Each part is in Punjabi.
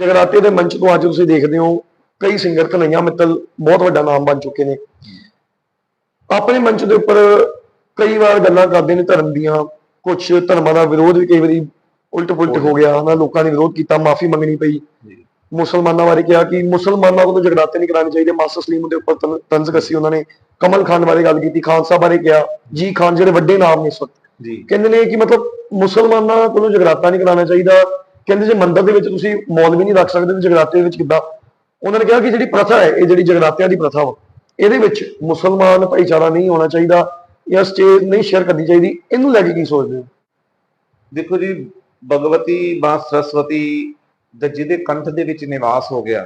ਜਗਰਾਤੇ ਦੇ ਮੰਚ ਤੋਂ ਅੱਜ ਤੁਸੀਂ ਦੇਖਦੇ ਹੋ ਕਈ ਸਿੰਗਰ ਕਨਈਆ ਮਿੱਤਲ ਬਹੁਤ ਵੱਡਾ ਨਾਮ ਬਣ ਚੁੱਕੇ ਨੇ। ਆਪਣੇ ਮੰਚ ਦੇ ਉੱਪਰ ਕਈ ਵਾਰ ਗੱਲਾਂ ਕਰਦੇ ਨੇ ਧਰਮ ਦੀਆਂ ਕੁਝ ਧਰਮਾਂ ਦਾ ਵਿਰੋਧ ਵੀ ਕਈ ਵਾਰੀ ਉਲਟ ਪੁਲਟ ਹੋ ਗਿਆ ਹਨਾ ਲੋਕਾਂ ਨੇ ਵਿਰੋਧ ਕੀਤਾ ਮਾਫੀ ਮੰਗਣੀ ਪਈ। ਮੁਸਲਮਾਨਾਂ ਬਾਰੇ ਕਿਹਾ ਕਿ ਮੁਸਲਮਾਨਾਂ ਕੋਲ ਜਗਰਾਤੇ ਨਹੀਂ ਕਰਾਉਣੇ ਚਾਹੀਦੇ। ਮਾਸਟਰ ਸਲੀਮ ਦੇ ਉੱਪਰ ਤੰਜ਼ ਕੱਸੀ ਉਹਨਾਂ ਨੇ। ਕਮਲ ਖਾਨ ਬਾਰੇ ਗੱਲ ਕੀਤੀ ਖਾਨ ਸਾਹਿਬ ਬਾਰੇ ਕਿਹਾ। ਜੀ ਖਾਨ ਜਿਹੜੇ ਵੱਡੇ ਨਾਮ ਨੇ ਇਸ ਵਕਤ। ਜੀ। ਕਹਿੰਦੇ ਨੇ ਕਿ ਮਤਲਬ ਮੁਸਲਮਾਨਾਂ ਕੋਲੋਂ ਜਗਰਾਤਾ ਨਹੀਂ ਕਰਾਉਣਾ ਚਾਹੀਦਾ। ਕਹਿੰਦੇ ਜੇ ਮੰਦਿਰ ਦੇ ਵਿੱਚ ਤੁਸੀਂ ਮੌਲ ਵੀ ਨਹੀਂ ਰੱਖ ਸਕਦੇ ਤੇ ਜਗਰਾਤੇ ਦੇ ਵਿੱਚ ਕਿੱਦਾਂ? ਉਹਨਾਂ ਨੇ ਕਿਹਾ ਕਿ ਜਿਹੜੀ ਪ੍ਰਥਾ ਹੈ ਇਹ ਜਿਹੜੀ ਜਗਰਾਤਿਆਂ ਦੀ ਪ੍ਰਥਾ ਵਾ ਇਹਦੇ ਵਿੱਚ ਮੁਸਲਮਾਨ ਭਾਈਚਾਰਾ ਨਹੀਂ ਹੋਣਾ ਚਾਹੀਦਾ ਜਾਂ ਸਟੇਜ ਨਹੀਂ ਸ਼ੇਅਰ ਕਰਨੀ ਚਾਹੀਦੀ। ਇਹਨੂੰ ਲੈ ਕੇ ਕੀ ਸੋਚਦੇ ਹੋ? ਦੇਖੋ ਜੀ ਭਗਵਤੀ ਮਾਂ ਸਰਸਵਤੀ ਦੇ ਜਿਹਦੇ ਕੰਠ ਦੇ ਵਿੱਚ ਨਿਵਾਸ ਹੋ ਗਿਆ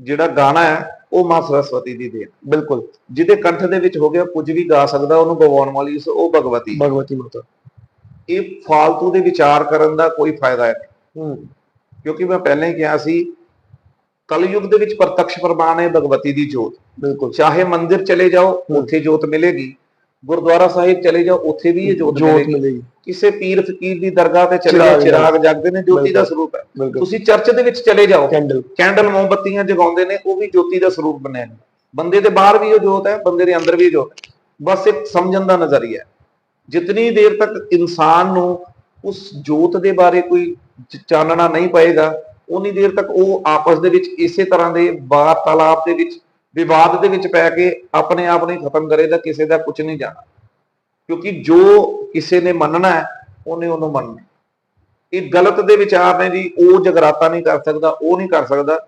ਜਿਹੜਾ ਗਾਣਾ ਹੈ ਉਹ ਮਾਂ ਸਰਸਵਤੀ ਦੀ ਦੇਣ ਬਿਲਕੁਲ। ਜਿਹਦੇ ਕੰਠ ਦੇ ਵਿੱਚ ਹੋ ਗਿਆ ਕੁਝ ਵੀ ਗਾ ਸਕਦਾ ਉਹਨੂੰ ਗਵਾਉਣ ਵਾਲੀ ਉਹ ਭਗਵਤੀ। ਭਗਵਤੀ ਮਾਤਾ। ਇਹ ਫਾਲਤੂ ਦੇ ਵਿਚਾਰ ਕਰਨ ਦਾ ਕੋਈ ਫਾਇਦਾ ਹੈ ਨਹੀਂ। ਕਿਉਂਕਿ ਮੈਂ ਪਹਿਲਾਂ ਹੀ ਕਿਹਾ ਸੀ ਕਲਯੁਗ ਦੇ ਵਿੱਚ ਪ੍ਰਤੱਖ ਪ੍ਰਮਾਣ ਹੈ ਭਗਵਤੀ ਦੀ ਜੋਤ। ਬਿਲਕੁਲ। ਚਾਹੇ ਮੰਦਿਰ ਚਲੇ ਜਾਓ ਉੱਥੇ ਜੋਤ ਮਿਲੇਗੀ। ਗੁਰਦੁਆਰਾ ਸਾਹਿਬ ਚਲੇ ਜਾਓ ਉੱਥੇ ਵੀ ਇਹ ਜੋਤ ਮਿਲੇਗੀ। ਕਿਸੇ ਪੀਰ ਫਕੀਰ ਦੀ ਦਰਗਾਹ ਤੇ ਚਲੇ ਚਿਰਾਗ ਜਾਓ। ਚਿਰਾਗ ਜਗਦੇ ਨੇ ਜੋਤੀ ਦਾ ਸਰੂਪ ਹੈ। ਤੁਸੀਂ ਚਰਚ ਦੇ ਵਿੱਚ ਚਲੇ ਜਾਓ। ਕੈਂਡਲ। ਕੈਂਡਲ ਮੋਮਬੱਤੀਆਂ ਜਗਾਉਂਦੇ ਨੇ ਉਹ ਵੀ ਜੋਤੀ ਦਾ ਸਰੂਪ ਬਣਿਆ ਬੰਦੇ ਦੇ ਬਾਹਰ ਵੀ ਉਹ ਜੋਤ ਹੈ ਬੰਦੇ ਦੇ ਅੰਦਰ ਵੀ ਜੋਤ ਹੈ। ਬਸ ਇੱਕ ਸਮਝਣ ਦਾ ਨਜ਼ਰੀਆ ਹੈ। ਜਿਤਨੀ ਦੇਰ ਤੱਕ ਇਨਸਾਨ ਨੂੰ ਉਸ ਜੋਤ ਦੇ ਬਾਰੇ ਕੋਈ ਚਾਨਣਾ ਨਹੀਂ ਪਏਗਾ ਉਨੀ ਦੇਰ ਤੱਕ ਉਹ ਆਪਸ ਦੇ ਵਿੱਚ ਇਸੇ ਤਰ੍ਹਾਂ ਦੇ ਵਾਰਤਾਲਾਪ ਦੇ ਵਿੱਚ, ਵਿਵਾਦ ਦੇ ਵਿੱਚ ਪੈ ਕੇ ਆਪਣੇ ਆਪ ਨੂੰ ਖਤਮ ਕਰੇਗਾ, ਕਿਸੇ ਦਾ ਕੁਝ ਨਹੀਂ ਜਾਣਾ ਕਿਉਂਕਿ ਜੋ ਕਿਸੇ ਨੇ ਮੰਨਣਾ ਹੈ, ਉਹਨੇ ਉਹਨੂੰ ਮੰਨਣਾ ਇਹ ਗਲਤ ਦੇ ਵਿਚਾਰ ਨੇ ਜੀ, ਉਹ ਜਗਰਾਤਾ ਨਹੀਂ ਕਰ ਸਕਦਾ, ਉਹ ਨਹੀਂ ਕਰ ਸਕਦਾ।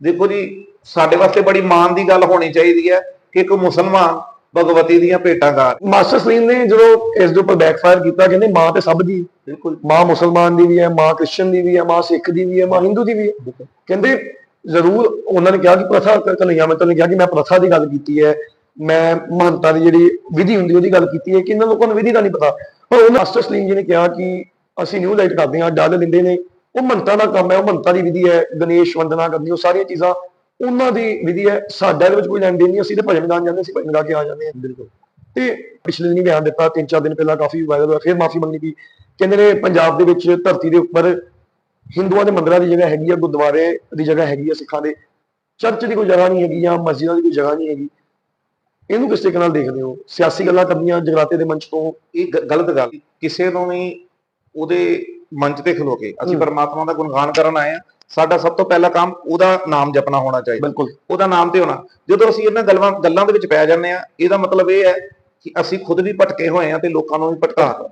ਦੇਖੋ ਜੀ, ਸਾਡੇ ਵਾਸਤੇ ਬੜੀ ਮਾਣ ਦੀ ਗੱਲ ਹੋਣੀ ਚਾਹੀਦੀ ਹੈ ਕਿ ਇੱਕ ਮੁਸਲਮਾਨ ਭਗਵਤੀ ਦੀਆਂ ਭੇਟਾਂ ਗਾ। ਮਾਸਟਰ ਸਲੀਮ ਨੇ ਜਦੋਂ ਇਸ ਦੇ ਉੱਪਰ ਬੈਕਫਾਇਰ ਕੀਤਾ ਕਹਿੰਦੇ ਮਾਂ ਤੇ ਸਭ ਦੀ। ਬਿਲਕੁਲ। ਮਾਂ ਮੁਸਲਮਾਨ ਦੀ ਵੀ ਹੈ ਮਾਂ ਕ੍ਰਿਸਚਨ ਦੀ ਵੀ ਹੈ ਮਾਂ ਸਿੱਖ ਦੀ ਵੀ ਹੈ ਮਾਂ ਹਿੰਦੂ ਦੀ ਵੀ ਹੈ। ਕਹਿੰਦੇ ਜ਼ਰੂਰ ਉਹਨਾਂ ਨੇ ਕਿਹਾ ਕਿ ਪ੍ਰਥਾ ਕਨਈਆ ਮਿੱਤਲ ਨੇ ਕਿਹਾ ਕਿ ਮੈਂ ਪ੍ਰਥਾ ਦੀ ਗੱਲ ਕੀਤੀ ਹੈ। ਮੈਂ ਮਹੰਤਾ ਦੀ ਜਿਹੜੀ ਵਿਧੀ ਹੁੰਦੀ ਉਹਦੀ ਗੱਲ ਕੀਤੀ ਹੈ ਕਿ ਇਹਨਾਂ ਲੋਕਾਂ ਨੂੰ ਵਿਧੀ ਦਾ ਨਹੀਂ ਪਤਾ। ਪਰ ਉਹਨਾਂ ਮਾਸਟਰ ਸਲੀਮ ਜੀ ਨੇ ਕਿਹਾ ਕਿ ਅਸੀਂ ਨਿਊ ਲਾਈਟ ਕਰਦੇ ਹਾਂ ਡੱਲ ਲੈਂਦੇ ਨੇ। ਉਹ ਮੰਤਾ ਦਾ ਕੰਮ ਹੈ ਉਹ ਮੰਤਾ ਦੀ ਵਿਧੀ ਹੈ। ਗਣੇਸ਼ ਵੰਦਨਾ ਕਰਨੀ ਉਹ ਸਾਰੀਆਂ ਚੀਜ਼ਾਂ ਉਹਨਾਂ ਦੀ ਵਿਧੀ ਹੈ ਸਾਡਾ ਇਹਦੇ ਵਿੱਚ ਕੋਈ ਲੈਣ ਦੇਣ ਨਹੀਂ ਅਸੀਂ ਤੇ ਭਜਨ ਗਾਣ ਜਾਂਦੇ ਸੀ ਭਜਨ ਗਾ ਕੇ ਆ ਜਾਂਦੇ ਹਾਂ। ਬਿਲਕੁਲ। ਤੇ ਪਿਛਲੇ ਦਿਨੀ ਬਿਆਨ ਦਿੱਤਾ ਤਿੰਨ ਚਾਰ ਦਿਨ ਪਹਿਲਾਂ ਕਾਫੀ ਵਾਇਰਲ ਹੋਇਆ ਫਿਰ ਮਾਫੀ ਮੰਗਣੀ ਪਈ। ਕਹਿੰਦੇ ਨੇ ਪੰਜਾਬ ਦੇ ਵਿੱਚ ਧਰਤੀ ਦੇ ਉੱਪਰ ਹਿੰਦੂਆਂ ਦੇ ਮੰਦਿਰਾਂ ਦੀ ਜਗ੍ਹਾ ਹੈਗੀ ਆ ਗੁਰਦੁਆਰੇ ਦੀ ਜਗ੍ਹਾ ਹੈਗੀ ਆ ਸਿੱਖਾਂ ਦੇ। ਚਰਚ ਦੀ ਕੋਈ ਜਗ੍ਹਾ ਨਹੀਂ ਹੈਗੀ ਜਾਂ ਮਸਜਿਦਾਂ ਦੀ ਕੋਈ ਜਗ੍ਹਾ ਨਹੀਂ ਹੈਗੀ। ਇਹਨੂੰ ਕਿਸ ਤਰੀਕੇ ਨਾਲ ਦੇਖਦੇ ਹੋ? ਸਿਆਸੀ ਗੱਲਾਂ ਕਰਨੀਆਂ ਜਗਰਾਤੇ ਦੇ ਮੰਚ ਤੋਂ? ਇਹ ਗਲਤ ਗੱਲ। ਕਿਸੇ ਨੂੰ ਵੀ ਉਹਦੇ ਮੰਚ ਤੇ ਖਲੋ ਕੇ ਅਸੀਂ। ਪਰਮਾਤਮਾ ਦਾ ਗੁਣਗਾਨ ਕਰਨ ਆਏ ਆ ਸਾਡਾ ਸਭ ਤੋਂ ਪਹਿਲਾ ਕੰਮ ਉਹਦਾ ਨਾਮ ਜਪਣਾ ਹੋਣਾ ਚਾਹੀਦਾ। ਬਿਲਕੁਲ। ਉਹਦਾ ਨਾਮ ਤੇ ਹੋਣਾ। ਜਦੋਂ ਅਸੀਂ ਇਹਨਾਂ ਗੱਲਾਂ ਗੱਲਾਂ ਦੇ ਵਿੱਚ ਪੈ ਜਾਂਦੇ ਆ ਇਹਦਾ ਮਤਲਬ ਇਹ ਹੈ ਕਿ ਅਸੀਂ ਖੁਦ ਵੀ ਭਟਕੇ ਹੋਏ ਆ ਤੇ ਲੋਕਾਂ ਨੂੰ ਵੀ ਭਟਕਾ ਰਹੇ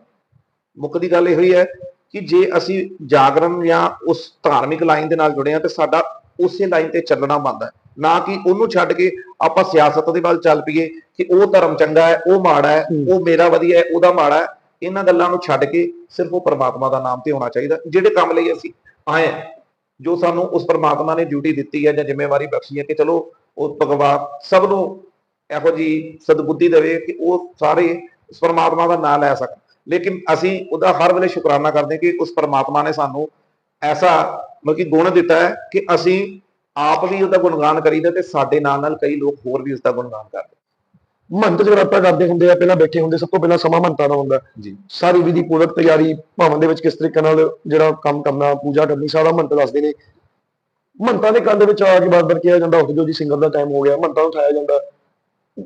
ਮੁੱਖ ਦੀ ਗੱਲ ਇਹ ਹੋਈ ਹੈ ਕਿ ਜੇ ਅਸੀਂ ਜਾਗਰਣ ਜਾਂ ਉਸ ਧਾਰਮਿਕ ਲਾਈਨ ਦੇ ਨਾਲ ਜੁੜੇ ਆ ਤੇ ਸਾਡਾ ਉਸੇ ਲਾਈਨ ਤੇ ਚੱਲਣਾ ਬਣਦਾ ਹੈ। ਨਾ ਕਿ ਉਹਨੂੰ ਛੱਡ ਕੇ ਆਪਾਂ ਸਿਆਸਤ ਦੇ ਵੱਲ ਚੱਲ ਪਈਏ ਕਿ ਉਹ ਧਰਮ ਚੰਗਾ ਹੈ ਉਹ ਮਾੜਾ ਹੈ ਹੂੰ। ਉਹ ਮੇਰਾ ਵਧੀਆ ਹੈ ਉਹਦਾ ਮਾੜਾ ਹੈ। ਇਹਨਾਂ ਗੱਲਾਂ ਨੂੰ ਛੱਡ ਕੇ ਸਿਰਫ ਉਹ ਪਰਮਾਤਮਾ ਦਾ ਨਾਮ ਤੇ ਹੋਣਾ ਚਾਹੀਦਾ ਜਿਹੜੇ ਕੰਮ ਲਈ ਅਸੀਂ ਆਏ ਹਾਂ। ਜੋ ਸਾਨੂੰ ਉਸ ਪਰਮਾਤਮਾ ਨੇ ਡਿਊਟੀ ਦਿੱਤੀ ਹੈ ਜਾਂ ਜ਼ਿੰਮੇਵਾਰੀ ਬਖਸ਼ੀ ਹੈ ਕਿ ਚਲੋ ਉਹ ਭਗਵਾਨ ਸਭ ਨੂੰ ਇਹੋ ਜੀ ਸਦਬੁੱਧੀ ਦੇਵੇ ਕਿ ਉਹ ਸਾਰੇ ਉਸ ਪਰਮਾਤਮਾ ਦਾ ਨਾਮ ਲੈ ਸਕਣ। ਲੇਕਿਨ ਅਸੀਂ ਉਹਦਾ ਹਰ ਵੇਲੇ ਸ਼ੁਕਰਾਨਾ ਕਰਦੇ ਕਿ ਉਸ ਪਰਮਾਤਮਾ ਨੇ ਸਾਨੂੰ ਐਸਾ ਮਤਲਬ ਕਿ ਗੁਣ ਦਿੱਤਾ ਹੈ ਕਿ ਅਸੀਂ ਆਪ ਵੀ ਉਹਦਾ ਗੁਣਗਾਨ ਕਰੀਦਾ ਤੇ ਸਾਡੇ ਨਾਲ ਨਾਲ ਕਈ ਲੋਕ ਹੋਰ ਵੀ ਉਸ ਦਾ ਗੁਣਗਾਨ ਕਰਦੇ। ਮੰਤ ਜਗਰਾਤਾ ਕਰਦੇ ਹੁੰਦੇ ਆ ਪਹਿਲਾਂ ਬੈਠੇ ਹੁੰਦੇ ਸਭ ਤੋਂ ਪਹਿਲਾਂ ਸਮਾਂ ਮੰਤਾਂ ਦਾ ਹੁੰਦਾ। ਜੀ। ਸਾਰੀ ਵਿਧੀ ਪੂਰਵਕ ਤਿਆਰੀ ਭਵਨ ਦੇ ਵਿੱਚ ਕਿਸ ਤਰੀਕੇ ਨਾਲ ਜਿਹੜਾ ਕੰਮ ਕਰਨਾ ਪੂਜਾ ਕਰਨੀ ਸਾਰਾ ਮੰਤ ਦੱਸਦੇ ਨੇ। ਮੰਤਾਂ ਦੇ ਕੰਨ ਦੇ ਵਿੱਚ ਆ ਕੇ ਬਾਰ-ਬਾਰ ਕਿਹਾ ਜਾਂਦਾ ਉੱਠ ਜੋ ਜੀ ਸਿੰਗਰ ਦਾ ਟਾਈਮ ਹੋ ਗਿਆ। ਮੰਤਾਂ ਉਠਾਇਆ ਜਾਂਦਾ।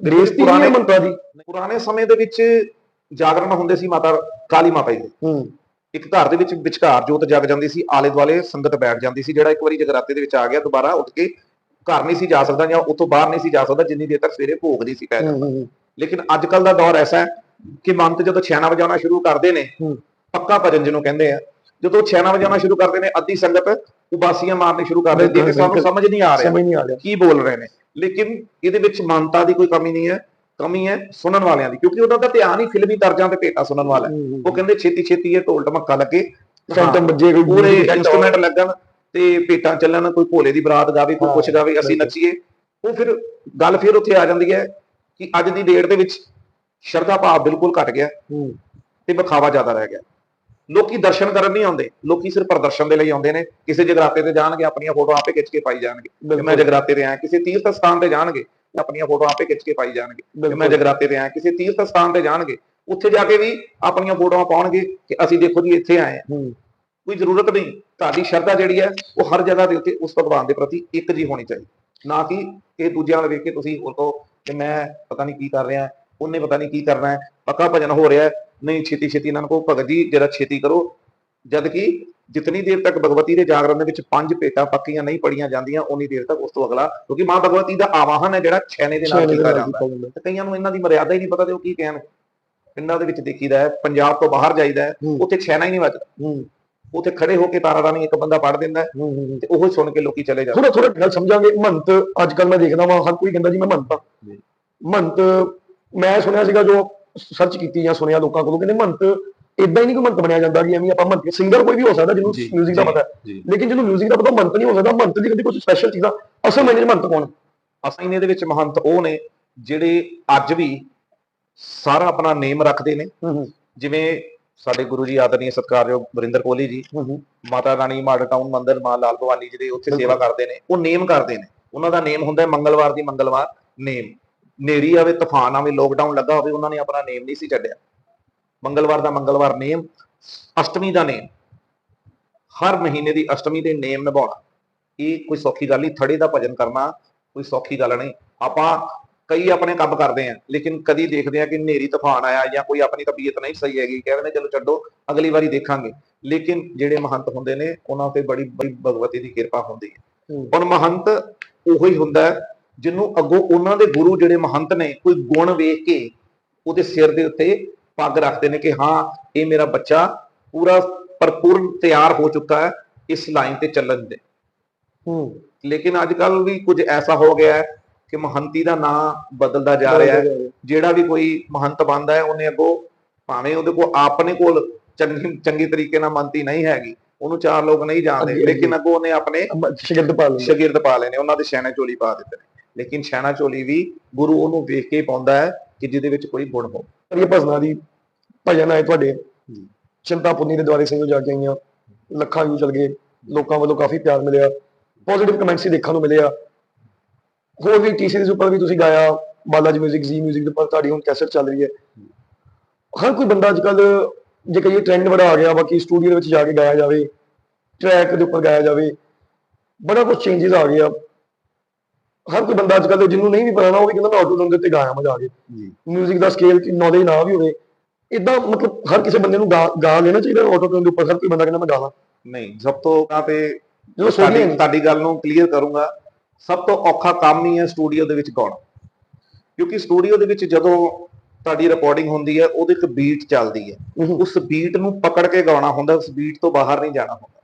ਬੇਇੱਜ਼ਤੀ ਨਹੀਂ ਹੈ ਮੰਤਾਂ ਦੀ। ਪੁਰਾਣੇ ਸਮੇਂ ਦੇ ਵਿੱਚ ਜਾਗਰਣ ਹੁੰਦੇ ਸੀ ਮਾਤਾ ਕਾਲੀ ਮਾਤਾ ਜੀ ਦੇ। ਹੂੰ। ਇੱਕ ਘਰ ਦੇ ਵਿੱਚ ਵਿਚਕਾਰ ਜੋਤ ਜਗ ਜਾਂਦੀ ਸੀ ਆਲੇ ਦੁਆਲੇ ਸੰਗਤ ਬੈਠ ਜਾਂਦੀ ਸੀ ਜਿਹੜਾ ਇੱਕ ਵਾਰੀ ਜਗਰਾਤੇ ਦੇ ਵਿੱਚ ਆ ਗਿਆ ਦੁਬਾਰਾ ਉੱਠ ਕੇ ਘਰ ਨਹੀਂ ਸੀ ਜਾ ਸਕਦਾ ਜਾਂ ਉੱਥੋਂ ਬਾਹਰ ਨਹੀਂ ਸੀ ਜਾ ਸਕਦਾ ਜਿੰਨੀ ਦੇਰ ਤੱਕ ਸਵੇਰੇ ਭੋਗ ਨਹੀਂ ਸੀ ਪੈ ਜਾਂਦਾ। ਲੇਕਿਨ ਅੱਜ ਕੱਲ ਦਾ ਦੌਰ ਐਸਾ ਹੈ ਕਿ ਮੰਤ ਜਦੋਂ ਛੈਣਾ ਵਜਾਉਣਾ ਸ਼ੁਰੂ ਕਰਦੇ ਨੇ। ਪੱਕਾ ਭਜਨ ਜਿਹਨੂੰ ਕਹਿੰਦੇ ਆ ਜਦੋਂ ਛੈਣਾ ਵਜਾਉਣਾ ਸ਼ੁਰੂ ਕਰਦੇ ਨੇ ਅੱਧੀ ਸੰਗਤ ਉਬਾਸੀਆਂ ਮਾਰਨੀ ਸ਼ੁਰੂ ਕਰ ਦਿੰਦੀ ਹੈ ਸਾਨੂੰ। ਸਮਝ ਨਹੀਂ ਆ ਰਿਹਾ ਕੀ ਬੋਲ ਰਹੇ ਨੇ ਲੇਕਿਨ ਇਹਦੇ ਵਿੱਚ ਮਾਨਤਾ ਦੀ ਕੋਈ ਕਮੀ ਨਹੀਂ ਹੈ ਕਮੀ ਹੈ ਸੁਣਨ ਵਾਲਿਆਂ ਦੀ ਕਿਉਂਕਿ ਉਹਨਾਂ ਦਾ ਧਿਆਨ ਹੀ ਫਿਲਮੀ ਤਰਜਾਂ ਤੇ ਭੇਟਾ ਸੁਣਨ ਵਾਲਾ ਹੈ। ਉਹ ਕਹਿੰਦੇ ਛੇਤੀ ਛੇਤੀ ਇਹ ਢੋਲ ਢਮੱਕਾ ਲੱਗੇ ਸੈਂਟਮ ਵੱਜੇ ਕੋਈ ਪੂਰੇ ਇਨਸਟਰੂਮੈਂਟ ਲੱਗਣ ਤੇ ਭੇਟਾਂ ਚੱਲਣ ਕੋਈ ਭੋਲੇ ਦੀ ਬਰਾਤ ਗਾਵੇ ਕੋਈ ਕੁਛ ਗਾਵੇ ਅਸੀਂ। ਨੱਚੀਏ। ਉਹ ਫਿਰ ਗੱਲ ਫਿਰ ਉੱਥੇ ਆ ਜਾਂਦੀ ਹੈ ਕਿ ਅੱਜ ਦੀ ਡੇਟ ਦੇ ਵਿੱਚ ਸ਼ਰਧਾ ਭਾਵ ਬਿਲਕੁਲ ਘਟ ਗਿਆ ਤੇ ਵਿਖਾਵਾ ਜ਼ਿਆਦਾ ਰਹਿ ਗਿਆ। ਲੋਕੀ ਦਰਸ਼ਨ ਕਰਨ ਨਹੀਂ ਆਉਂਦੇ। ਲੋਕੀ ਸਿਰਫ ਪ੍ਰਦਰਸ਼ਨ ਦੇ ਲਈ ਆਉਂਦੇ ਨੇ। ਕਿਸੇ ਜਗਰਾਤੇ ਤੇ ਜਾਣਗੇ ਆਪਣੀਆਂ ਫੋਟੋ ਆਪੇ ਖਿੱਚ ਕੇ ਪਾਈ ਜਾਣਗੇ। ਕਿ ਮੈਂ ਜਗਰਾਤੇ ਤੇ ਆਇਆ ਕਿਸੇ ਤੀਰਥ ਸਥਾਨ ਤੇ ਜਾਣਗੇ ਆਪਣੀਆਂ ਫੋਟੋ ਆਪੇ ਖਿੱਚ ਕੇ ਪਾਈ ਜਾਣਗੇ। ਕਿ ਮੈਂ ਜਗਰਾਤੇ ਤੇ ਆਇਆ ਕਿਸੇ ਤੀਰਥ ਸਥਾਨ ਤੇ ਜਾਣਗੇ ਉੱਥੇ ਜਾ ਕੇ ਵੀ ਆਪਣੀਆਂ ਫੋਟੋਆਂ ਪਾਉਣਗੇ ਕਿ ਅਸੀਂ ਦੇਖੋ ਜੀ ਇੱਥੇ ਆਏ ਹੂੰ, ਕੋਈ ਜ਼ਰੂਰਤ ਨਹੀਂ। ਤੁਹਾਡੀ ਸ਼ਰਧਾ ਜਿਹੜੀ ਹੈ ਉਹ ਹਰ ਜਗ੍ਹਾ ਦੇ ਉੱਤੇ ਉਸ ਭਗਵਾਨ ਦੇ ਪ੍ਰਤੀ ਇੱਕ ਜੀ ਹੋਣੀ ਚਾਹੀਦੀ। ਨਾ ਕਿ ਇਹ ਦੂਜਿਆਂ ਵੱਲ ਵੇਖ ਕੇ ਤੁਸੀਂ ਉਹ ਕਹੋ ਕਿ ਮੈਂ ਪਤਾ ਨਹੀਂ ਕੀ ਕਰ ਰਿਹਾ ਉਹਨੇ ਪਤਾ ਨਹੀਂ ਕੀ ਕਰਨਾ ਹੈ ਪੱਕਾ ਭਜਨ ਹੋ ਰਿਹਾ ਨਹੀਂ ਛੇਤੀ ਛੇਤੀ ਇਹਨਾਂ ਨੂੰ ਕਹੋ ਭਗਤ ਜੀ ਜਰਾ ਛੇਤੀ ਕਰੋ। ਜਦ ਕਿ ਜਿਤਨੀ ਦੇਰ ਤੱਕ ਭਗਵਤੀ ਦੇ ਜਾਗਰਣ ਦੇ ਵਿੱਚ ਪੰਜ ਭੇਟਾਂ ਪੱਕੀਆਂ ਨਹੀਂ ਪੜੀਆਂ ਜਾਂਦੀਆਂ ਉਨੀ ਦੇਰ ਤੱਕ ਉਸ ਤੋਂ ਅਗਲਾ ਕਿਉਂਕਿ ਮਾਂ ਭਗਵਤੀ ਦਾ ਆਵਾਹਨ ਹੈ ਜਿਹੜਾ ਛੈਨੇ ਦੇ ਨਾਲ ਕੀਤਾ ਜਾਂਦਾ ਤੇ ਕਈਆਂ ਨੂੰ ਇਹਨਾਂ ਦੀ ਮਰਿਆਦਾ ਹੀ ਨਹੀਂ ਪਤਾ ਤੇ ਉਹ ਕੀ ਕਹਿਣ। ਪਿੰਡਾਂ ਦੇ ਵਿੱਚ ਦੇਖੀਦਾ ਹੈ ਪੰਜਾਬ ਤੋਂ ਬਾਹਰ ਜਾਈਦਾ ਹੈ। ਉੱਥੇ ਛੈਨਾ ਹੀ ਨਹੀਂ ਵੱਜਦਾ। ਉੱਥੇ ਖੜੇ ਹੋ ਕੇ ਤਾਰਾ ਰਾਣੀ ਇੱਕ ਬੰਦਾ ਪੜ ਦਿੰਦਾ ਹੈ ਹੂੰ, ਹੂੰ ਤੇ ਉਹ ਸੁਣ ਕੇ ਲੋਕੀ ਚਲੇ ਜਾਂਦੇ ਥੋੜਾ ਥੋੜਾ ਗੱਲ ਸਮਝਾਂਗੇ ਮੰਤ ਅੱਜ ਕੱਲ ਮੈਂ ਦੇਖਦਾ ਵਾਂ ਹਰ ਕੋਈ ਕਹਿੰਦਾ ਜੀ ਮੈਂ ਮੰਤ ਆ ਜੀ। ਮੰਤ ਮੈਂ ਸੁਣਿਆ ਸੀਗਾ ਜੋ ਸਰਚ ਕੀਤੀ ਜਾਂ ਸੁਣਿਆ ਲੋਕਾਂ ਕੋਲੋਂ ਕਹਿੰਦੇ ਮੰਤ ਇਦਾਂ ਹੀ ਨਹੀਂ ਕੋਈ ਮੰਤ ਬਣਿਆ ਜਾਂਦਾ ਕਿ ਐਵੇਂ ਆਪਾਂ ਮੰਤ ਸਿੰਗਰ ਕੋਈ ਵੀ ਹੋ ਸਕਦਾ ਜਿਹਨੂੰ ਜੀ, 뮤직 ਦਾ ਜੀ, ਪਤਾ ਹੈ ਜੀ। ਲੇਕਿਨ ਜਿਹਨੂੰ 뮤직 ਦਾ ਪਤਾ ਉਹ ਮੰਤ ਨਹੀਂ ਹੋ ਸਕਦਾ ਮੰਤ ਦੀ ਕਦੀ ਕੁਝ ਸਪੈਸ਼ਲ ਚੀਜ਼ਾਂ ਅਸਲ ਮੈਨੇ ਮੰਤ ਕੌਣ ਅਸਾਂ ਇਹਦੇ ਵਿੱਚ ਮਹੰਤ ਉਹ ਨੇ ਜਿਹੜੇ ਅੱਜ ਵੀ ਸਾਰਾ ਆਪਣਾ ਨੇਮ ਰੱਖਦੇ ਨੇ ਹੂੰ ਹੂੰ ਜਿਵੇਂ ਸਾਡੇ ਗੁਰੂ ਜੀ ਆਦਰਨੀय ਸਤਿਕਾਰਯੋਗ ਵਰਿੰਦਰ ਕੋਹਲੀ ਜੀ ਮਾਤਾ ਰਾਣੀ ਮਾਡਲ ਟਾਊਨ ਮੰਦਿਰ ਮਾਂ ਲਾਲ ਭਵਾਨੀ ਜੀ ਦੇ ਉੱਥੇ। ਸੇਵਾ ਕਰਦੇ ਨੇ। ਉਹ ਨੇਮ ਕਰਦੇ ਨੇ। ਉਹਨਾਂ ਦਾ ਨੇਮ ਹੁੰਦਾ ਮੰਗਲਵਾਰ ਦੀ ਮੰਗਲਵਾਰ ਨੇਮ। ਨੇਰੀ ਆਵੇ ਤੂਫਾਨ ਆਵੇ ਲੋਕਡਾਊਨ ਲੱਗਾ ਹੋਵੇ ਉਹਨਾਂ ਨੇ ਆਪਣਾ ਨੇਮ ਨਹੀਂ ਸੀ ਛੱਡਿਆ। ਮੰਗਲਵਾਰ ਦਾ ਮੰਗਲਵਾਰ ਨੇਮ ਅਸ਼ਟਮੀ ਦਾ ਨੇਮ। ਹਰ ਮਹੀਨੇ ਦੀ ਅਸ਼ਟਮੀ ਦੇ ਨੇਮ ਨਿਭਾਉਣਾ। ਇਹ ਕੋਈ ਸੌਖੀ ਗੱਲ ਨਹੀਂ। ਥੜੇ ਦਾ ਭਜਨ ਕਰਨਾ ਕੋਈ ਸੌਖੀ ਗੱਲ ਨਹੀਂ। ਆਪਾਂ ਕਈ ਆਪਣੇ ਕੰਮ ਕਰਦੇ ਆ ਲੇਕਿਨ ਕਦੀ ਦੇਖਦੇ ਆ ਕਿ ਨੇਰੀ ਤੂਫਾਨ ਆਇਆ ਜਾਂ ਕੋਈ ਆਪਣੀ ਤਬੀਅਤ ਨਹੀਂ ਸਹੀ ਹੈਗੀ ਕਹਿੰਦੇ ਨੇ ਚਲੋ ਛੱਡੋ ਅਗਲੀ ਵਾਰੀ ਦੇਖਾਂਗੇ। ਲੇਕਿਨ ਜਿਹੜੇ ਮਹੰਤ ਹੁੰਦੇ ਨੇ ਉਹਨਾਂ ਤੇ ਬੜੀ ਬੜੀ ਭਗਵਤੀ ਦੀ ਕਿਰਪਾ ਹੁੰਦੀ ਹੈ। ਹੁਣ ਮਹੰਤ ਉਹੀ ਹੁੰਦਾ ਜਿਹਨੂੰ ਅੱਗੋਂ ਉਹਨਾਂ ਦੇ ਗੁਰੂ ਜਿਹੜੇ ਮਹੰਤ ਨੇ ਕੋਈ ਗੁਣ ਵੇਖ ਕੇ ਉਹਦੇ ਸਿਰ ਦੇ ਉੱਤੇ ਪੱਗ ਰੱਖਦੇ ਨੇ ਕਿ ਹਾਂ ਇਹ ਮੇਰਾ ਬੱਚਾ ਪੂਰਾ ਭਰਪੂਰ ਤਿਆਰ ਹੋ ਚੁੱਕਾ ਹੈ ਇਸ ਲਾਈਨ ਤੇ ਚੱਲਣ ਦੇ। ਹੂੰ। ਲੇਕਿਨ ਅੱਜ ਕੱਲ ਵੀ ਕੁਝ ਐਸਾ ਹੋ ਗਿਆ ਹੈ ਕਿ ਮਹੰਤੀ ਦਾ ਨਾਂ ਬਦਲਦਾ ਜਾ ਰਿਹਾ ਹੈ। ਜਿਹੜਾ ਵੀ ਕੋਈ ਮਹੰਤ ਬਣਦਾ ਹੈ ਉਹਨੇ ਅੱਗੋਂ ਭਾਵੇਂ ਉਹਦੇ ਕੋਲ ਆਪਣੇ ਕੋਲ ਚੰਗੀ ਚੰਗੀ ਤਰੀਕੇ ਨਾਲ ਮੰਨਤੀ ਨਹੀਂ ਹੈਗੀ ਉਹਨੂੰ ਚਾਰ ਲੋਕ ਨਹੀਂ ਜਾਣਦੇ। ਲੇਕਿਨ ਅੱਗੋਂ ਉਹਨੇ ਆਪਣੇ ਸ਼ਗਿਰਦ ਪਾ ਲੈਂਦੇ। ਸ਼ਾਗਿਰਦ ਪਾ ਲਏ ਨੇ ਉਹਨਾਂ ਦੇ ਸ਼ੈਣਾ ਚੋਲੀ ਪਾ ਦਿੱਤੇ ਨੇ। ਲੇਕਿਨ ਸ਼ੈਣਾ ਚੋਲੀ ਵੀ ਗੁਰੂ ਉਹਨੂੰ ਵੇਖ ਕੇ ਪਾਉਂਦਾ ਹੈ ਕਿ ਜਿਹਦੇ ਵਿੱਚ ਕੋਈ ਗੁਣ ਹੋ ਇਹ ਭਜਨਾਂ ਦੀ ਭਜਨ ਆਏ ਤੁਹਾਡੇ। ਜੀ। ਚਿੰਤਾਪੁਰਨੀ ਦੇ ਦੁਆਰੇ ਸਿੰਘ ਜਾ ਕੇ ਆਈਆਂ। ਲੱਖਾਂ ਵੀ ਚਲ ਗਏ। ਲੋਕਾਂ ਵੱਲੋਂ ਕਾਫੀ ਪਿਆਰ ਮਿਲਿਆ। ਪੋਜ਼ਿਟਿਵ ਕਮੈਂਟਸ ਹੀ ਦੇਖਣ ਨੂੰ ਮਿਲੇ ਆ ਹੋਰ ਵੀ ਟੀ ਸੀਰੀਜ਼ ਉੱਪਰ ਵੀ ਤੁਸੀਂ ਗਾਇਆ ਬਾਲਾਜੀ 뮤직 ਜੀ 뮤직 ਦੇ ਉੱਪਰ ਤੁਹਾਡੀ ਹੁਣ ਕੈਸਟ ਚੱਲ ਰਹੀ ਹੈ ਹਰ ਕੋਈ ਬੰਦਾ ਅੱਜ ਕੱਲ ਜੇ ਕਹੀਏ ਟ੍ਰੈਂਡ ਬੜਾ ਆ ਗਿਆ ਬਾਕੀ ਸਟੂਡੀਓ ਦੇ ਵਿੱਚ ਜਾ ਕੇ ਗਾਇਆ ਜਾਵੇ ਟਰੈਕ ਦੇ ਉੱਪਰ ਗਾਇਆ ਜਾਵੇ ਬੜਾ ਕੁਝ ਚੇਂਜਸ ਆ ਗਏ ਆ ਹਰ ਕੋਈ ਬੰਦਾ ਅੱਜ ਕੱਲ ਜਿਹਨੂੰ ਨਹੀਂ ਵੀ ਪਤਾ ਨਾ ਉਹ ਵੀ ਕਹਿੰਦਾ ਮੈਂ ਆਟੋ ਦੇ ਉੱਤੇ ਗਾਇਆ ਮੈਂ ਜਾ ਕੇ ਜੀ ਮਿਊਜ਼ਿਕ ਦਾ ਸਕੇਲ ਦੀ ਨੌਲੇਜ ਨਾ ਵੀ ਹੋਵੇ ਇਦਾਂ ਮਤਲਬ ਹਰ ਕਿਸੇ ਬੰਦੇ ਨੂੰ ਗਾ ਗਾ ਲੈਣਾ ਚਾਹੀਦਾ ਆਟੋ ਟਿਊਨ ਦੇ ਉੱਪਰ ਹਰ ਕੋਈ ਬੰਦਾ ਕਹਿੰਦਾ ਮੈਂ ਗਾ ਲਾਂ ਨਹੀਂ ਸਭ ਤੋਂ ਤਾਂ ਤੇ ਜਦੋਂ ਤੁਹਾਡੀ ਸੁਣੀਏ ਤੁਹਾਡੀ ਗੱਲ ਨੂੰ ਕਲੀਅਰ ਕਰੂੰਗਾ ਸਭ ਤੋਂ ਔਖਾ ਕੰਮ ਹੀ ਹੈ ਸਟੂਡੀਓ ਦੇ ਵਿੱਚ ਗਾਉਣਾ ਕਿਉਂਕਿ ਸਟੂਡੀਓ ਦੇ ਵਿੱਚ ਜਦੋਂ ਤੁਹਾਡੀ ਰਿਕਾਰਡਿੰਗ ਹੁੰਦੀ ਹੈ ਉਹਦੇ ਇੱਕ ਬੀਟ ਚੱਲਦੀ ਹੈ ਉਸ ਬੀਟ ਨੂੰ ਪਕੜ ਕੇ ਗਾਉਣਾ ਹੁੰਦਾ ਉਸ ਬੀਟ ਤੋਂ ਬਾਹਰ ਨਹੀਂ ਜਾਣਾ ਹੁੰਦਾ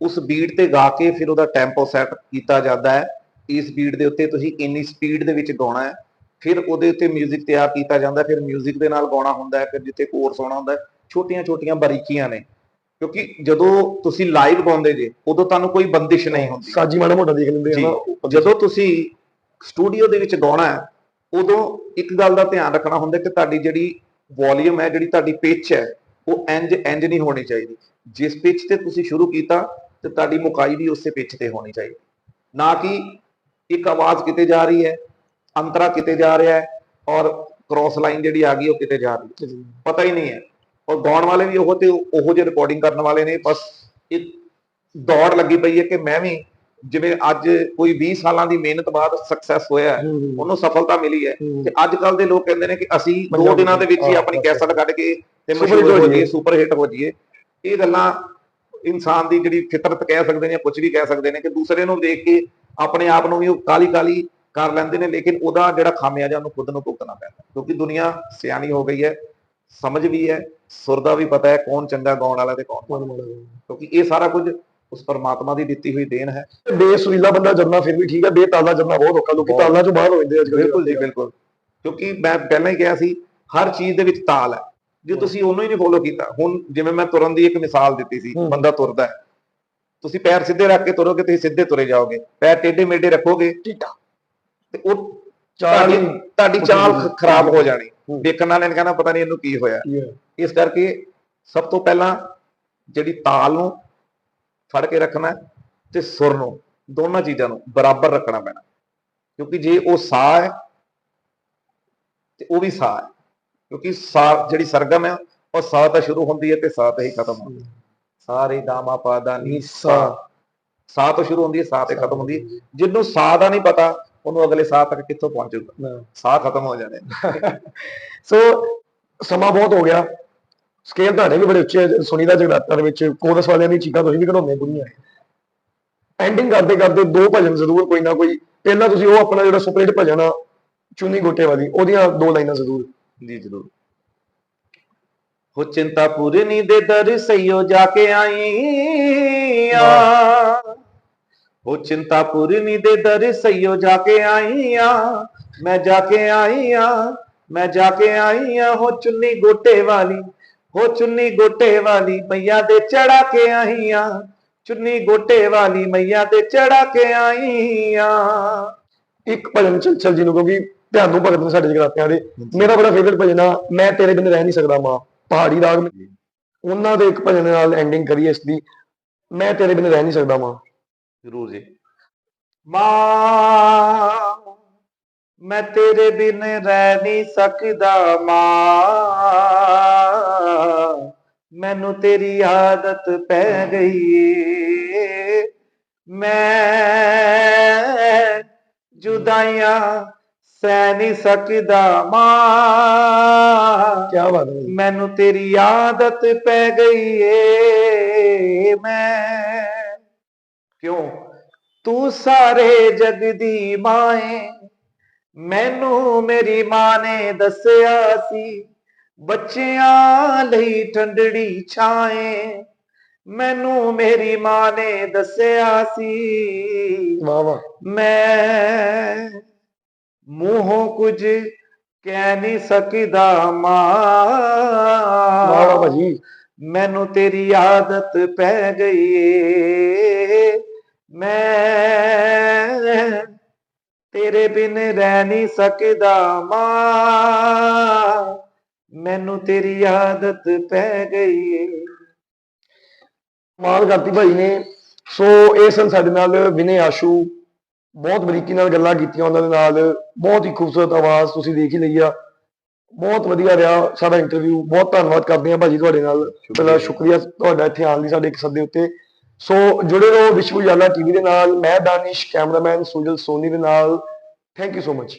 ਉਸ ਬੀਟ ਤੇ ਗਾ ਕੇ ਫਿਰ ਉਹਦਾ ਟੈਂਪੋ ਸੈੱਟ ਕੀਤਾ ਜਾਂਦਾ ਹੈ ਇਸ ਬੀਟ ਦੇ ਉੱਤੇ ਤੁਸੀਂ ਇੰਨੀ ਸਪੀਡ ਦੇ ਵਿੱਚ ਗਾਉਣਾ ਹੈ ਫਿਰ ਉਹਦੇ ਉੱਤੇ 뮤직 ਤਿਆਰ ਕੀਤਾ ਜਾਂਦਾ ਹੈ, ਫਿਰ 뮤직 ਦੇ ਨਾਲ ਗਾਉਣਾ ਹੁੰਦਾ ਹੈ ਫਿਰ ਜਿੱਥੇ ਕੋਰਸ ਹੋਣਾ ਹੁੰਦਾ ਛੋਟੀਆਂ ਛੋਟੀਆਂ ਬਾਰੀਕੀਆਂ ਨੇ ਕਿਉਂਕਿ ਜਦੋਂ ਤੁਸੀਂ ਲਾਈਵ ਗਾਉਂਦੇ ਜੇ ਉਦੋਂ ਤੁਹਾਨੂੰ ਕੋਈ ਬੰਦਿਸ਼ ਨਹੀਂ ਹੁੰਦੀ। ਸਾਜੀ ਮਾੜਾ ਮੋਟਾ ਦੇਖ ਲੈਂਦੇ। ਨਾ। ਜਦੋਂ ਤੁਸੀਂ ਸਟੂਡੀਓ ਦੇ ਵਿੱਚ ਗਾਉਣਾ ਹੈ ਉਦੋਂ ਇੱਕ ਗੱਲ ਦਾ ਧਿਆਨ ਰੱਖਣਾ ਹੁੰਦਾ ਕਿ ਤੁਹਾਡੀ ਜਿਹੜੀ ਵੋਲਿਊਮ ਹੈ ਜਿਹੜੀ ਤੁਹਾਡੀ ਪਿਚ ਹੈ ਉਹ ਇੰਜ ਇੰਜ ਨਹੀਂ ਹੋਣੀ ਚਾਹੀਦੀ। ਜਿਸ ਪਿਚ ਤੇ ਤੁਸੀਂ ਸ਼ੁਰੂ ਕੀਤਾ ਤੇ ਤੁਹਾਡੀ ਮੁਕਾਈ ਵੀ ਉਸੇ ਪਿਚ ਤੇ ਹੋਣੀ ਚਾਹੀਦੀ। ਨਾ ਕਿ ਇੱਕ ਆਵਾਜ਼ ਕਿਤੇ ਜਾ ਰਹੀ ਹੈ ਅੰਤਰਾ ਕਿਤੇ ਜਾ ਰਿਹਾ ਹੈ ਔਰ ਕ੍ਰਾਸ ਲਾਈਨ ਜਿਹੜੀ ਆ ਗਈ ਉਹ ਕਿਤੇ ਜਾ ਰਹੀ ਹੈ। ਪਤਾ ਹੀ ਨਹੀਂ ਹੈ। ਔਰ ਗਾਉਣ ਵਾਲੇ ਵੀ ਉਹ ਤੇ ਉਹੋ ਜਿਹੇ ਰਿਕਾਰਡਿੰਗ ਕਰਨ ਵਾਲੇ ਨੇ ਬਸ ਇੱਕ ਦੌੜ ਲੱਗੀ ਪਈ ਹੈ ਕਿ ਮੈਂ ਵੀ ਜਿਵੇਂ ਅੱਜ ਕੋਈ 20 ਸਾਲਾਂ ਦੀ ਮਿਹਨਤ ਬਾਅਦ ਸਕਸੈਸ ਹੋਇਆ ਉਹਨੂੰ ਸਫਲਤਾ ਮਿਲੀ ਹੈ। ਤੇ ਅੱਜ ਕੱਲ ਦੇ ਲੋਕ ਕਹਿੰਦੇ ਨੇ ਕਿ ਅਸੀਂ ਦੋ ਦਿਨਾਂ ਦੇ ਵਿੱਚ ਹੀ ਆਪਣੀ। ਕੈਸਟ ਕੱਢ ਕੇ ਤੇ ਮਸ਼ਹੂਰ ਹੋ। ਜਾਈਏ। ਸੁਪਰ ਹਿੱਟ ਹੋ ਜਾਈਏ। ਇਹ ਗੱਲਾਂ ਇਨਸਾਨ ਦੀ ਜਿਹੜੀ ਫਿਤਰਤ ਕਹਿ ਸਕਦੇ ਨੇ ਕੁਝ ਵੀ ਕਹਿ ਸਕਦੇ ਨੇ ਕਿ ਦੂਸਰੇ ਨੂੰ ਦੇਖ ਕੇ ਆਪਣੇ ਆਪ ਨੂੰ ਵੀ ਉਹ ਕਾਲੀ ਕਾਲੀ ਕਰ ਲੈਂਦੇ ਨੇ ਲੇਕਿਨ ਉਹਦਾ ਜਿਹੜਾ ਖਾਮਿਆਜਾ ਉਹਨੂੰ ਖੁਦ ਨੂੰ ਭੁਗਤਣਾ ਪੈਂਦਾ ਕਿਉਂਕਿ ਦੁਨੀਆ ਸਿਆਣੀ ਹੋ ਗਈ ਹੈ। ਸਮਝ ਵੀ ਹੈ ਸੁਰ ਦਾ ਵੀ ਪਤਾ ਹੈ ਕੌਣ ਚੰਗਾ ਗਾਉਣ ਵਾਲਾ ਤੇ ਕੌਣ ਮਾੜਾ। ਕਿਉਂਕਿ ਇਹ ਸਾਰਾ ਕੁਝ ਉਸ ਪਰਮਾਤਮਾ ਦੀ ਦਿੱਤੀ ਹੋਈ ਦੇਣ ਹੈ। ਬੇਸੁਰੀਲਾ ਬੰਦਾ ਜਰਨਾ ਫਿਰ ਵੀ ਠੀਕ ਹੈ ਬੇਤਾਲਾ ਜਰਨਾ ਬਹੁਤ ਔਖਾ ਲੋਕੀ। ਤਾਲਾਂ ਚੋਂ ਬਾਹਰ ਹੋ ਜਾਂਦੇ ਅੱਜ ਕੱਲ੍ਹ ਬਿਲਕੁਲ ਜੀ ਬਿਲਕੁਲ। ਕਿਉਂਕਿ ਮੈਂ ਪਹਿਲਾਂ ਹੀ ਕਿਹਾ ਸੀ ਹਰ ਚੀਜ਼ ਦੇ ਵਿੱਚ ਤਾਲ ਹੈ। ਜੇ ਤੁਸੀਂ ਉਹਨੂੰ ਹੀ ਨਹੀਂ ਫੋਲੋ ਕੀਤਾ ਹੁਣ ਜਿਵੇਂ ਮੈਂ ਤੁਰਨ ਦੀ ਇੱਕ ਮਿਸਾਲ ਦਿੱਤੀ ਸੀ। ਬੰਦਾ ਤੁਰਦਾ ਹੈ। ਤੁਸੀਂ ਪੈਰ ਸਿੱਧੇ ਰੱਖ ਕੇ ਤੁਰੋਗੇ ਤੁਸੀਂ ਸਿੱਧੇ ਤੁਰੇ ਜਾਓਗੇ। ਪੈਰ ਟੇਢੇ ਮੇਢੇ ਰੱਖੋਗੇ। ਟੀਟਾ। ਤੇ ਉਹ ਚਾਲ ਤੁਹਾਡੀ ਚਾਲ ਖਰਾਬ ਹੋ ਜਾਣੀ। ਹੂੰ। ਵੇਖਣ ਵਾਲੇ ਨੇ ਕਹਿਣਾ ਪਤਾ ਨਹੀਂ ਇਹਨੂੰ ਕੀ ਹੋਇਆ। ਇਸ ਕਰਕੇ ਸਭ ਤੋਂ ਪਹਿਲਾਂ ਜਿਹੜੀ ਤਾਲ ਨੂੰ ਫੜ ਕੇ ਰੱਖਣਾ ਤੇ ਸੁਰ ਨੂੰ ਦੋਨਾਂ ਚੀਜ਼ਾਂ ਨੂੰ ਬਰਾਬਰ ਰੱਖਣਾ ਪੈਣਾ। ਕਿਉਂਕਿ ਜੇ ਉਹ ਸਾਹ ਹੈ ਤੇ ਉਹ ਵੀ ਸਾਹ ਹੈ। ਕਿਉਂਕਿ ਸਾਹ ਜਿਹੜੀ ਸਰਗਮ ਹੈ ਉਹ ਸਾਹ ਤੋਂ ਸ਼ੁਰੂ ਹੁੰਦੀ ਹੈ ਤੇ ਸਾਹ ਤੇ ਹੀ ਖਤਮ ਹੁੰਦੀ ਹੈ। ਸਾਰੇ ਗਾਮਾ ਪਾ ਦਾ ਨੀ ਨਿਸਾ। ਸਾ ਸਾ ਤੋਂ ਸ਼ੁਰੂ ਹੁੰਦੀ ਹੈ ਸਾ ਤੇ ਖਤਮ ਹੁੰਦੀ ਹੈ। ਜਿਹਨੂੰ ਸਾ ਦਾ ਨਹੀਂ ਪਤਾ ਉਹਨੂੰ ਅਗਲੇ ਸਾ ਤੱਕ ਕਿੱਥੋਂ ਪਹੁੰਚੂਗਾ ਸਾਹ ਖਤਮ ਹੋ ਜਾਣੇ। ਸੋ ਸਮਾਂ ਬਹੁਤ ਹੋ ਗਿਆ। ਸਕੇਲ ਤੁਹਾਡੇ ਵੀ ਬੜੇ ਉੱਚੇ ਆ, ਸੁਣੀਦਾ ਜਗਰਾਤਾ ਦੇ ਵਿੱਚ ਕੋਰਸ ਵਾਲਿਆਂ ਦੀ ਚੀਕਾਂ ਤੁਸੀਂ ਵੀ ਕਢਾਉਂਦੇ ਬੁੜੀਆਂ ਐਂਡਿੰਗ ਕਰਦੇ ਕਰਦੇ ਦੋ ਭਜਨ ਜ਼ਰੂਰ ਕੋਈ ਨਾ ਕੋਈ ਪਹਿਲਾਂ ਤੁਸੀਂ ਉਹ ਆਪਣਾ ਜਿਹੜਾ ਸੁਪਰਹਿਟ ਭਜਨ ਆ ਚੁੰਨੀ ਗੋਟੇ ਵਾਲੀ ਉਹਦੀਆਂ ਦੋ ਲਾਈਨਾਂ ਜ਼ਰੂਰ। ਜੀ ਜ਼ਰੂਰ। ਹੋ ਚਿੰਤਾ ਪੂਰਨੀ ਦੇ ਦਰ ਸਈਓ ਜਾ ਕੇ ਆਈ ਆ ਹੋ ਚਿੰਤਾ ਪੂਰਨੀ ਦੇ ਦਰ ਸਈਓ ਜਾ ਕੇ ਆਈ ਆ ਮੈਂ ਜਾ ਕੇ ਆਈ ਆ ਮੈਂ ਜਾ ਕੇ ਆਈ ਆ ਹੋ ਚੁੰਨੀ ਗੋਟੇ ਵਾਲੀ ਹੋ ਚੁੰਨੀ ਗੋਟੇ ਵਾਲੀ ਮਈਆ ਦੇ ਚੜਾ ਕੇ ਆਈ ਆ ਚੁੰਨੀ ਗੋਟੇ ਵਾਲੀ ਮਈਆ ਦੇ ਚੜਾ ਕੇ ਆਈ ਆ ਇੱਕ ਭਜਨ ਚੰਚਲ ਜੀ ਨੂੰ ਕਿਉਂਕਿ ਧਿਆਨ ਨੂੰ ਭਗਤ ਨੇ ਸਾਡੇ ਜਗਰਾਤਿਆਂ ਦੇ। ਮੇਰਾ ਬੜਾ ਫੇਵਰਿਟ ਭਜਨ ਆ ਮੈਂ ਤੇਰੇ ਬਿਨ ਰਹਿ ਨਹੀਂ ਸਕਦਾ ਮਾਂ। ਪਹਾੜੀ ਰਾਗ ਉਹਨਾਂ ਦੇ ਇੱਕ ਭਜਨ ਨਾਲ ਐਂਡਿੰਗ ਕਰੀਏ ਇਸ ਦੀ ਮੈਂ ਤੇਰੇ ਬਿਨ ਰਹਿ ਨਹੀਂ ਸਕਦਾ ਮਾਂ। ਜ਼ਰੂਰ ਜੀ। ਮਾਂ ਮੈਂ ਤੇਰੇ ਬਿਨ ਰਹਿ ਨਹੀਂ ਸਕਦਾ ਮਾਂ। ਮੈਨੂੰ ਤੇਰੀ ਆਦਤ ਪੈ ਗਈ ਮੈਂ ਜੁਦਾਈਆਂ ਸਹਿ ਨਹੀਂ ਸਕਦਾ ਮਾਂ। ਕੀ ਬਾਤ ਹੈ। ਮੈਨੂੰ ਤੇਰੀ ਆਦਤ ਪੈ ਗਈ ਏ। ਮੈਂ ਕਿਉਂ? ਤੂੰ ਸਾਰੇ ਜਗ ਦੀ ਮਾਏ। ਮੈਨੂੰ ਮੇਰੀ ਮਾਂ ਨੇ ਦੱਸਿਆ ਸੀ ਬੱਚਿਆਂ ਲਈ ਠੰਡੜੀ ਛਾਏ। ਮੈਨੂੰ ਮੇਰੀ ਮਾਂ ਨੇ ਦੱਸਿਆ ਸੀ। ਵਾਹ ਵਾਹ। ਮੈਂ ਮੂੰਹੋਂ ਕੁਝ ਕਹਿ ਨਹੀਂ ਸਕਦਾ ਮਾਂ। ਵਾਹ ਵਾਹ ਭਾਜੀ। ਮੈਨੂੰ ਤੇਰੀ ਆਦਤ ਪੈ ਗਈ ਏ। ਮੈਂ ਤੇਰੇ ਬਿਨ ਰਹਿ ਨਹੀਂ ਸਕਦਾ ਮਾਂ। ਮੈਨੂੰ ਤੇਰੀ ਆਦਤ ਪੈ ਗਈ ਏ। ਕਮਾਲ ਕਰਤੀ ਭਾਈ ਨੇ। ਸੋ ਇਹ ਸਨ ਸਾਡੇ ਨਾਲ ਵਿਨੇ ਆਸ਼ੂ। ਬਹੁਤ ਬਰੀਕੀ ਨਾਲ ਗੱਲਾਂ ਕੀਤੀਆਂ ਉਹਨਾਂ ਦੇ ਨਾਲ। ਬਹੁਤ ਹੀ ਖੂਬਸੂਰਤ ਆਵਾਜ਼ ਤੁਸੀਂ ਦੇਖ ਹੀ ਲਈ ਆ। ਬਹੁਤ ਵਧੀਆ ਰਿਹਾ ਸਾਡਾ ਇੰਟਰਵਿਊ ਬਹੁਤ ਧੰਨਵਾਦ ਕਰਦੇ ਹਾਂ ਭਾਜੀ ਤੁਹਾਡੇ ਨਾਲ। ਪਹਿਲਾਂ ਸ਼ੁਕਰੀਆ ਤੁਹਾਡਾ ਇੱਥੇ ਆਉਣ ਲਈ ਸਾਡੇ ਇੱਕ ਸੱਦੇ ਉੱਤੇ। ਸੋ ਜੁੜੇ ਰਹੋ ਵਿਸ਼ਵ ਉਜਾਲਾ ਟੀਵੀ ਦੇ ਨਾਲ। ਮੈਂ ਦਾਨਿਸ਼ ਕੈਮਰਾਮੈਨ ਸੁਜਲ ਸੋਨੀ ਦੇ ਨਾਲ। Thank you so much